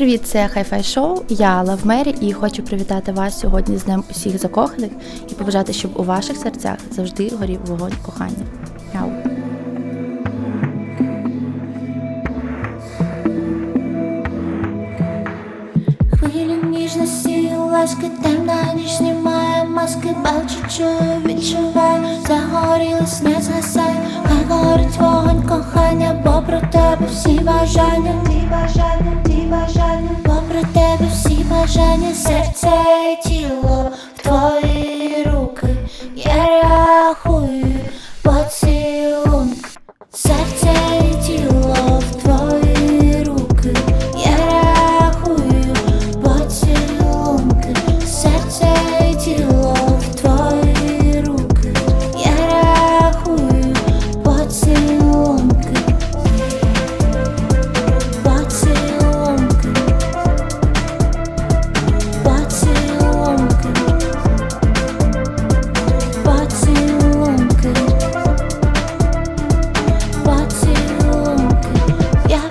Привіт, це Hi-Fi Show, Я Лав Мері і хочу привітати вас сьогодні з Днем усіх закоханих і побажати, щоб у ваших серцях завжди горів вогонь кохання. Мяу. Хвилі ніжності, ласки, темна ніч знімає маски, бачу, чую, відчуваю, загорілась, не згасає, хай горить вогонь кохання, бо про тебе всі бажання, ті бажання, бажання, серце тіло в твої руки, я рахую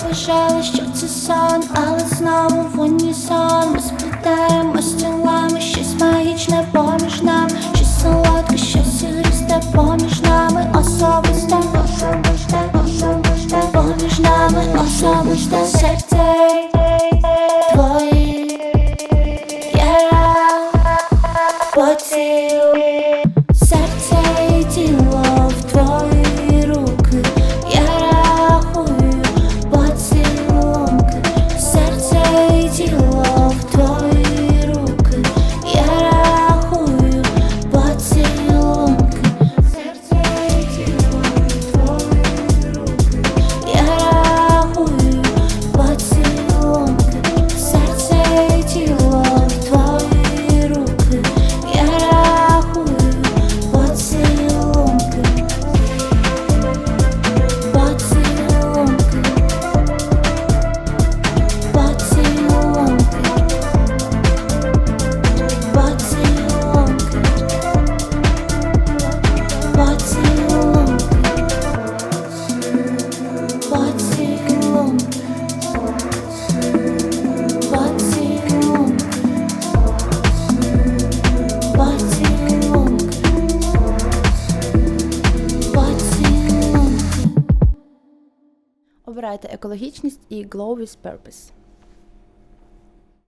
Вважала, що це сон, але знову в унісон Ми сплітаємось тілами, щось магічне поміж нами. Щось солодке, щось ігристе поміж нами. Особисте, особисте, особисте Поміж нами. Особисте серце Обирайте екологічність і glow with purpose.